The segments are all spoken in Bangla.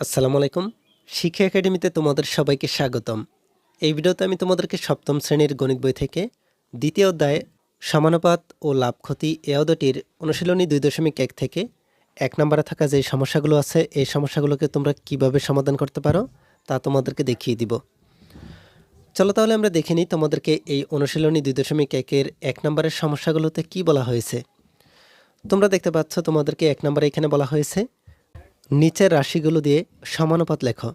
আসসালামু আলাইকুম। শিক্ষা একাডেমিতে তোমাদের সবাইকে স্বাগতম। এই ভিডিওতে আমি তোমাদেরকে সপ্তম শ্রেণির গণিত বই থেকে দ্বিতীয় অধ্যায় সমানুপাত ও লাভ ক্ষতি এ অধ্যায়টির অনুশীলনী দুই দশমিক এক থেকে এক নম্বরে থাকা যে সমস্যাগুলো আছে, এই সমস্যাগুলোকে তোমরা কীভাবে সমাধান করতে পারো তা তোমাদেরকে দেখিয়ে দিব। চলো তাহলে আমরা দেখে নিই তোমাদেরকে এই অনুশীলনী দুই দশমিক একের এক নম্বরের সমস্যাগুলোতে কি বলা হয়েছে। তোমরা দেখতে পাচ্ছ তোমাদেরকে এক নম্বরে এখানে বলা হয়েছে নিচের রাশিগুলো দিয়ে সমানুপাত লেখো।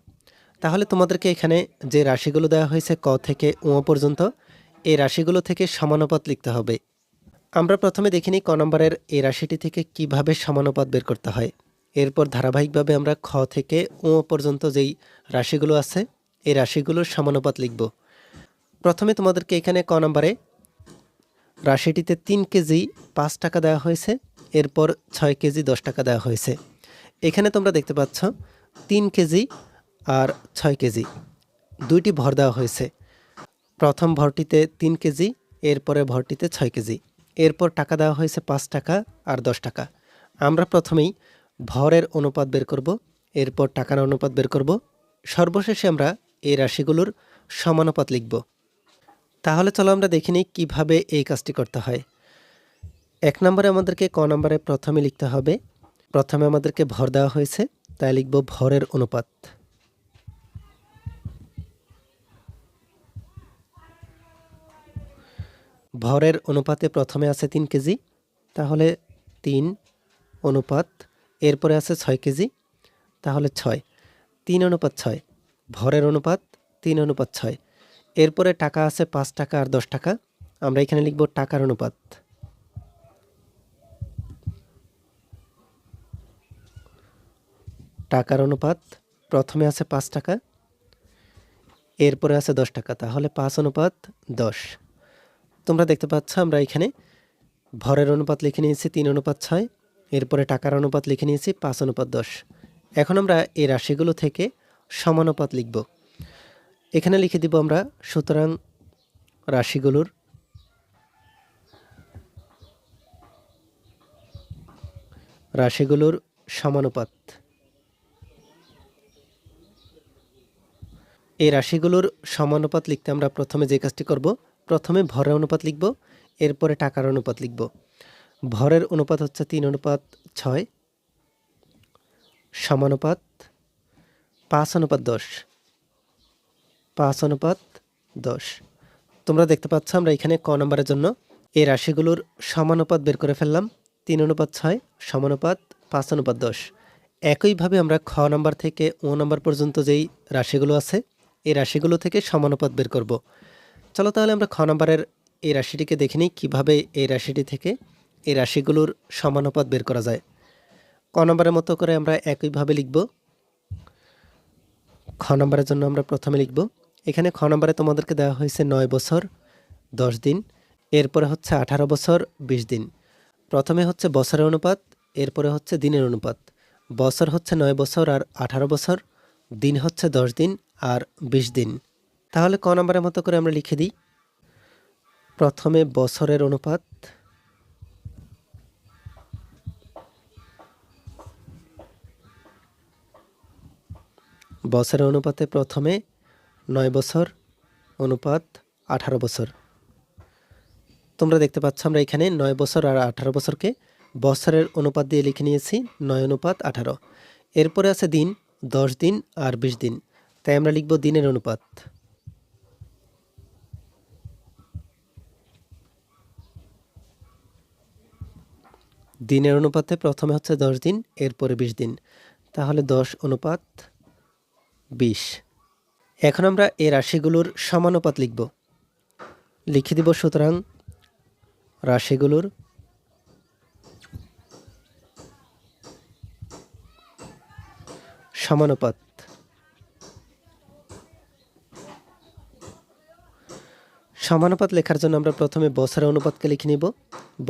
তাহলে তোমাদেরকে এখানে যে রাশিগুলো দেওয়া হয়েছে ক থেকে উ পর্যন্ত, এই রাশিগুলো থেকে সমানুপাত লিখতে হবে। আমরা প্রথমে দেখিনি ক নম্বরের এই রাশিটি থেকে কীভাবে সমানুপাত বের করতে হয়। এরপর ধারাবাহিকভাবে আমরা খ থেকে উ পর্যন্ত যেই রাশিগুলো আছে, এই রাশিগুলোর সমানুপাত লিখব। প্রথমে তোমাদেরকে এখানে ক নম্বরে রাশিটিতে তিন কেজি পাঁচ টাকা দেওয়া হয়েছে, এরপর ছয় কেজি দশ টাকা দেওয়া হয়েছে। এখানে তোমরা দেখতে পাচ্ছ তিন কেজি আর ছয় কেজি। দুইটি ভর দেওয়া হয়েছে। প্রথম ভরটিতে তিন কেজি, এরপরে ভরটিতে ছয় কেজি। এরপর টাকা দেওয়া হয়েছে পাঁচ টাকা আর দশ টাকা। আমরা প্রথমেই ভরের অনুপাত বের করব, এরপর টাকার অনুপাত বের করব। সর্বশেষে আমরা এই রাশিগুলোর সমানুপাত লিখব। তাহলে চলো আমরা দেখে নিই কীভাবে এই কাজটি করতে হয়। এক নম্বরে আমাদেরকে ক নম্বরে প্রথমে লিখতে হবে প্রথমে আমাদেরকে ভর দেওয়া হয়েছে, তাই লিখব ভরের অনুপাত। ভরের অনুপাতে প্রথমে আছে তিন কেজি, তাহলে তিন অনুপাত, এরপরে আছে ছয় কেজি, তাহলে ছয়। তিন অনুপাত ছয়, ভরের অনুপাত তিন অনুপাত ছয়। এরপরে টাকা আছে পাঁচ টাকা আর দশ টাকা, আমরা এখানে লিখব টাকার অনুপাত। টাকার অনুপাত প্রথমে আছে পাঁচ টাকা, এরপরে আছে দশ টাকা, তাহলে পাঁচ অনুপাত দশ। তোমরা দেখতে পাচ্ছ, আমরা এখানে ভরের অনুপাত লিখে নিয়েছি তিন অনুপাত ছয়, এরপরে টাকার অনুপাত লিখে নিয়েছি পাঁচ অনুপাত দশ। এখন আমরা এই রাশিগুলো থেকে সমানুপাত লিখব। এখানে লিখে দিব আমরা, সুতরাং রাশিগুলোর রাশিগুলোর সমানুপাত। এই রাশিগুলোর সমানুপাত লিখতে আমরা প্রথমে যে কাজটি করব, প্রথমে ভরের অনুপাত লিখব, এরপরে টাকার অনুপাত লিখব। ভরের অনুপাত হচ্ছে তিন অনুপাত ছয়, সমানুপাত পাঁচ অনুপাত দশ, পাঁচ অনুপাত দশ। তোমরা দেখতে পাচ্ছ আমরা এখানে ক নম্বরের জন্য এই রাশিগুলোর সমানুপাত বের করে ফেললাম, তিন অনুপাত ছয়, সমানুপাত পাঁচ অনুপাত দশ। একইভাবে আমরা খ নম্বর থেকে ও নম্বর পর্যন্ত যেই রাশিগুলো আছে এই রাশিগুলো থেকে সমানুপাত বের করব। চলো তাহলে আমরা খ নম্বরের এই রাশিটিকে দেখে নিই, কীভাবে এই রাশিটি থেকে এই রাশিগুলোর সমানুপাত বের করা যায়। ক নম্বরের মতো করে আমরা একইভাবে লিখব। খ নম্বরের জন্য আমরা প্রথমে লিখব। এখানে খ নম্বরে তোমাদেরকে দেওয়া হয়েছে নয় বছর, দশ দিন, এরপরে হচ্ছে আঠারো বছর, বিশ দিন। প্রথমে হচ্ছে বছরের অনুপাত, এরপরে হচ্ছে দিনের অনুপাত। বছর হচ্ছে নয় বছর আর আঠারো বছর, দিন হচ্ছে দশ দিন আর বিশ দিন। তাহলে ক নম্বরের মতো করে আমরা লিখে দিই। প্রথমে বছরের অনুপাত। বছরের অনুপাতে প্রথমে নয় বছর, অনুপাত আঠারো বছর। তোমরা দেখতে পাচ্ছ আমরা এখানে নয় বছর আর আঠারো বছরকে বছরের অনুপাত দিয়ে লিখে নিয়েছি, নয় অনুপাত আঠারো। এরপরে আছে দিন, দশ দিন আর বিশ দিন। তাই আমরা লিখব দিনের অনুপাত। দিনের অনুপাতে প্রথমে হচ্ছে দশ দিন, এরপরে বিশ দিন। তাহলে দশ অনুপাত বিশ। এখন আমরা এই রাশিগুলোর সমানুপাত লিখব। লিখে দিব সুতরাং রাশিগুলোর সমানুপাত। সমানুপাত লেখার জন্য আমরা প্রথমে বছরের অনুপাতকে লিখে নিব।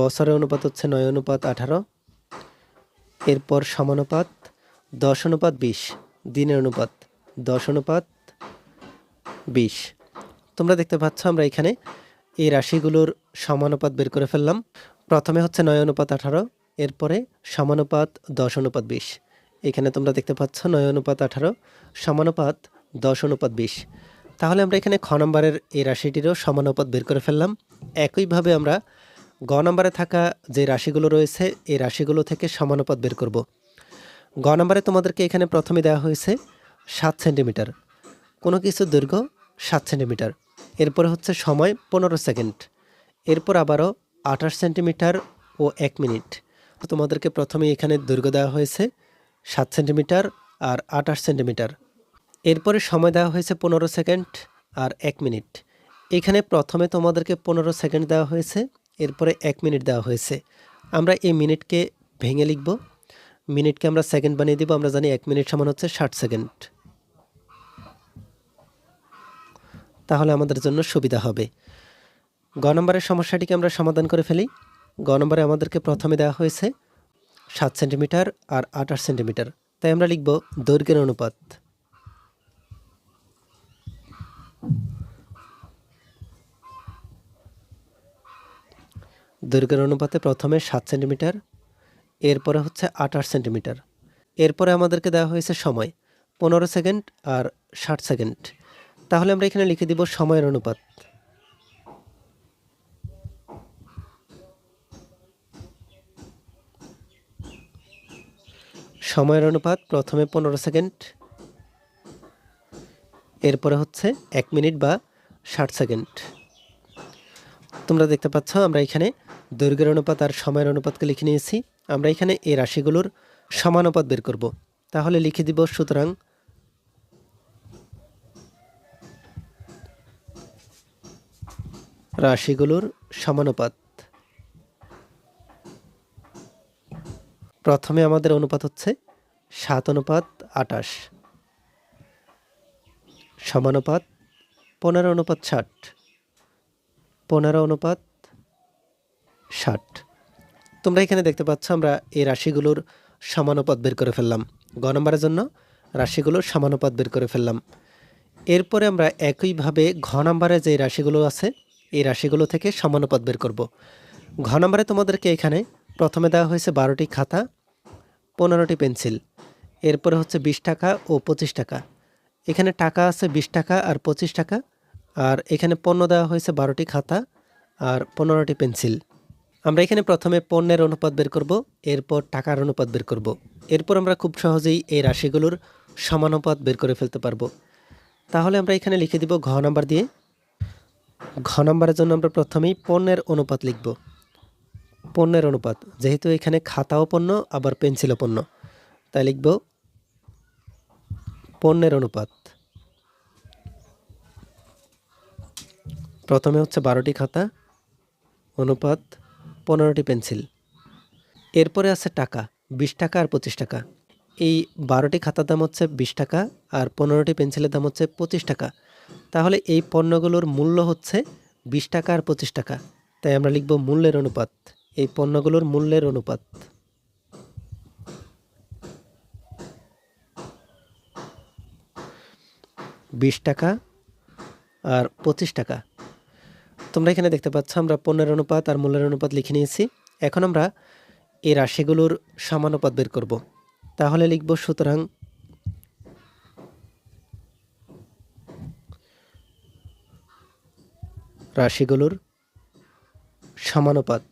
বছরের অনুপাত হচ্ছে নয় অনুপাত আঠারো। এরপর সমানুপাত দশ অনুপাত বিশ, দিনের অনুপাত দশ অনুপাত বিশ। তোমরা দেখতে পাচ্ছ আমরা এখানে এই রাশিগুলোর সমানুপাত বের করে ফেললাম। প্রথমে হচ্ছে নয় অনুপাত আঠারো, এরপরে সমানুপাত দশ অনুপাত বিশ। এখানে তোমরা দেখতে পাচ্ছ নয় অনুপাত আঠারো, সমানুপাত দশ অনুপাত বিশ। তাহলে আমরা এখানে খ নম্বরের এই রাশিটিরও সমানুপাত বের করে ফেললাম। একইভাবে আমরা গ নম্বরে থাকা যে রাশিগুলো রয়েছে, এই রাশিগুলো থেকে সমানুপাত বের করব। গ নম্বরে তোমাদেরকে এখানে প্রথমে দেওয়া হয়েছে সাত সেন্টিমিটার। কোনো কিছু দৈর্ঘ্য সাত সেন্টিমিটার। এরপরে হচ্ছে সময় পনেরো সেকেন্ড। এরপর আবারও আঠাশ সেন্টিমিটার ও এক মিনিট। তোমাদেরকে প্রথমে এখানে দৈর্ঘ্য দেওয়া হয়েছে সাত সেন্টিমিটার আর আঠাশ সেন্টিমিটার। এরপরে সময় দেওয়া হয়েছে পনেরো সেকেন্ড আর এক মিনিট। এখানে প্রথমে তোমাদেরকে পনেরো সেকেন্ড দেওয়া হয়েছে, এরপরে এক মিনিট দেওয়া হয়েছে। আমরা এই মিনিটকে ভেঙে লিখব। মিনিটকে আমরা সেকেন্ড বানিয়ে দিব, আমরা জানি এক মিনিট সমান হচ্ছে ষাট সেকেন্ড। তাহলে আমাদের জন্য সুবিধা হবে। গ নম্বরের সমস্যাটিকে আমরা সমাধান করে ফেলি। গ নম্বরে আমাদেরকে প্রথমে দেওয়া হয়েছে সাত সেন্টিমিটার আর আঠাশ সেন্টিমিটার। তাই আমরা লিখব দৈর্ঘ্যের অনুপাত। দৈর্ঘ্যের অনুপাতে প্রথমে সাত সেন্টিমিটার, এরপরে হচ্ছে আঠাশ সেন্টিমিটার। এরপরে আমাদেরকে দেওয়া হয়েছে সময়, পনেরো সেকেন্ড আর ষাট সেকেন্ড। তাহলে আমরা এখানে লিখে দিব সময়ের অনুপাত। সময়ের অনুপাত প্রথমে পনেরো সেকেন্ড, এরপরে হচ্ছে এক মিনিট বা ষাট সেকেন্ড। তোমরা দেখতে পাচ্ছ, আমরা এখানে দৈর্ঘ্যের অনুপাত আর সময়ের অনুপাতকে লিখে নিয়েছি। আমরা এখানে এই রাশিগুলোর সমানুপাত বের করব। তাহলে লিখে দিব, সুতরাং রাশিগুলোর সমানুপাত প্রথমে আমাদের অনুপাত হচ্ছে সাত অনুপাত আটাশ সমানুপাত পনেরো অনুপাত ষাট। পনেরো অনুপাত ষাট। তোমরা এখানে দেখতে পাচ্ছ আমরা এই রাশিগুলোর সমানুপাত বের করে ফেললাম। গ নম্বরের জন্য রাশিগুলোর সমানুপাত বের করে ফেললাম। এরপরে আমরা একইভাবে ঘ নম্বরে যে রাশিগুলো আছে, এই রাশিগুলো থেকে সমানুপাত বের করব। ঘ নম্বরে তোমাদেরকে এখানে প্রথমে দেওয়া হয়েছে বারোটি খাতা, পনেরোটি পেন্সিল। এরপরে হচ্ছে বিশ টাকা ও পঁচিশ টাকা। এখানে টাকা আছে বিশ টাকা আর পঁচিশ টাকা, আর এখানে পণ্য দেওয়া হয়েছে বারোটি খাতা আর পনেরোটি পেন্সিল। আমরা এখানে প্রথমে পণ্যের অনুপাত বের করব, এরপর টাকার অনুপাত বের করব। এরপর আমরা খুব সহজেই এই রাশিগুলোর সমানুপাত বের করে ফেলতে পারব। তাহলে আমরা এখানে লিখে দিব ঘ নাম্বার দিয়ে। ঘ নাম্বারের জন্য আমরা প্রথমেই পণ্যের অনুপাত লিখব। পণ্যের অনুপাত, যেহেতু এখানে খাতাও পণ্য, আবার পেন্সিলও পণ্য। তাই লিখব পণ্যের অনুপাত। প্রথমে হচ্ছে বারোটি খাতা, অনুপাত পনেরোটি পেন্সিল। এরপরে আছে টাকা, বিশ টাকা আর পঁচিশ টাকা। এই বারোটি খাতার দাম হচ্ছে বিশ টাকা আর পনেরোটি পেন্সিলের দাম হচ্ছে পঁচিশ টাকা। তাহলে এই পণ্যগুলোর মূল্য হচ্ছে বিশ টাকা আর পঁচিশ টাকা। তাই আমরা লিখব মূল্যের অনুপাত। এই পণ্যগুলোর মূল্যের অনুপাত। বিশ টাকা আর পঁচিশ টাকা। তোমরা এখানে দেখতে পাচ্ছ, আমরা পণ্যের অনুপাত আর মূল্যের অনুপাত লিখে নিয়েছি। এখন আমরা এই রাশিগুলোর সমানুপাত বের করব। তাহলে লিখব, সুতরাং রাশিগুলোর সমানুপাত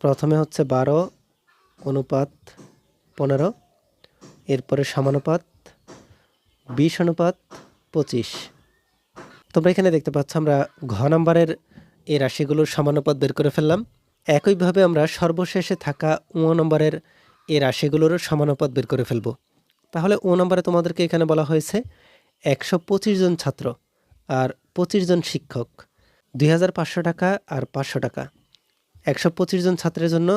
প্রথমে হচ্ছে বারো, অনুপাত পনেরো, এরপরে সমানুপাত বিশ অনুপাত পঁচিশ। তোমরা এখানে দেখতে পাচ্ছ আমরা ঘ নম্বরের এই রাশিগুলোর সমানুপাত বের করে ফেললাম। একইভাবে আমরা সর্বশেষে থাকা উ নম্বরের এই রাশিগুলোরও সমানুপাত বের করে ফেলব। তাহলে ও নম্বরে তোমাদেরকে এখানে বলা হয়েছে একশো পঁচিশ জন ছাত্র আর পঁচিশ জন শিক্ষক, দুই হাজার পাঁচশো টাকা আর পাঁচশো টাকা। একশো পঁচিশ জন ছাত্রের জন্য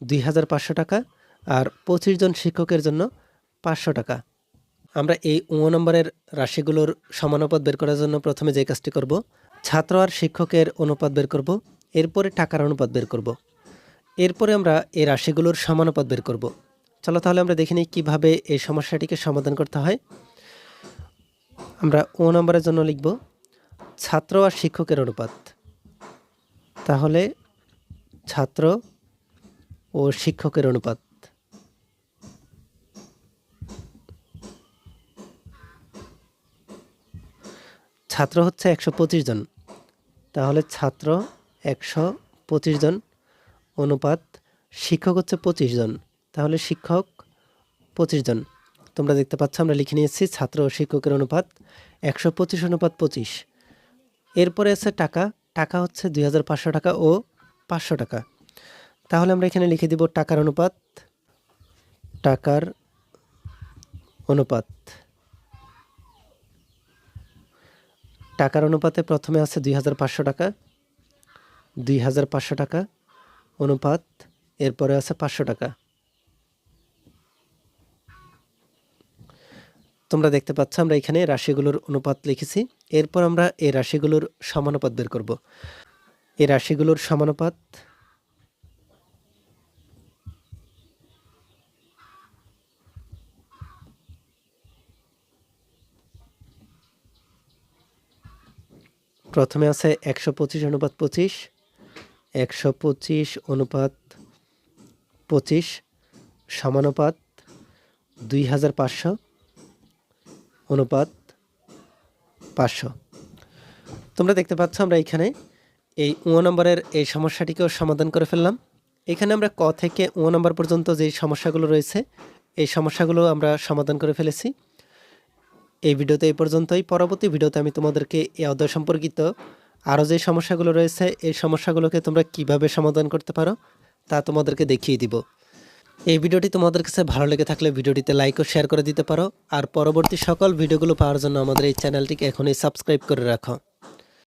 দুই হাজার পাঁচশো টাকা আর পঁচিশ জন শিক্ষকের জন্য পাঁচশো টাকা। আমরা এই ও নম্বরের রাশিগুলোর সমানুপাত বের করার জন্য প্রথমে যে কাজটি করব, ছাত্র আর শিক্ষকের অনুপাত বের করব, এরপরে টাকার অনুপাত বের করব। এরপরে আমরা এই রাশিগুলোর সমানুপাত বের করব। চলো তাহলে আমরা দেখে নিই কীভাবে এই সমস্যাটিকে সমাধান করতে হয়। আমরা ও নম্বরের জন্য লিখব, ছাত্র আর শিক্ষকের অনুপাত। তাহলে ছাত্র ও ও শিক্ষকের অনুপাত। ছাত্র হচ্ছে একশো পঁচিশ জন। তাহলে ছাত্র একশো পঁচিশ জন, অনুপাত শিক্ষক হচ্ছে পঁচিশ জন। তাহলে শিক্ষক পঁচিশ জন। তোমরা দেখতে পাচ্ছ, আমরা লিখে নিয়েছি ছাত্র ও শিক্ষকের অনুপাত একশো পঁচিশ, অনুপাত পঁচিশ। এরপরে আছে টাকা। টাকা হচ্ছে দুই হাজার পাঁচশো টাকা ও পাঁচশো টাকা। তাহলে আমরা এখানে লিখে দিব টাকার অনুপাত টাকার অনুপাত। টাকার অনুপাতে প্রথমে আছে দুই হাজার পাঁচশো টাকা, দুই হাজার পাঁচশো টাকা অনুপাত, এরপরে আছে পাঁচশো টাকা। তোমরা দেখতে পাচ্ছ, আমরা এখানে রাশিগুলোর অনুপাত লিখেছি। এরপর আমরা এই রাশিগুলোর সমানুপাত বের করব। এই রাশিগুলোর সমানুপাত প্রথমে আছে একশো পঁচিশ অনুপাত পঁচিশ, একশো পঁচিশ অনুপাত পঁচিশ সমানুপাত দুই হাজার পাঁচশো অনুপাত পাঁচশো। তোমরা দেখতে পাচ্ছ আমরা এখানে এই ও নম্বরের এই সমস্যাটিকেও সমাধান করে ফেললাম। এখানে আমরা ক থেকে ও নম্বর পর্যন্ত যে সমস্যাগুলো রয়েছে, এই সমস্যাগুলো আমরা সমাধান করে ফেলেছি। এই ভিডিওতে এই পর্যন্তই। পরবর্তী ভিডিওতে আমি তোমাদেরকে এই অধ্যায় সম্পর্কিত আরও যে সমস্যাগুলো রয়েছে, এই সমস্যাগুলোকে তোমরা কীভাবে সমাধান করতে পারো, তা তোমাদেরকে দেখিয়ে দিব। এই ভিডিওটি তোমাদের কাছে ভালো লেগে থাকলে ভিডিওটিতে লাইক ও শেয়ার করে দিতে পারো। আর পরবর্তী সকল ভিডিওগুলো পাওয়ার জন্য আমাদের এই চ্যানেলটিকে এখনই সাবস্ক্রাইব করে রাখো।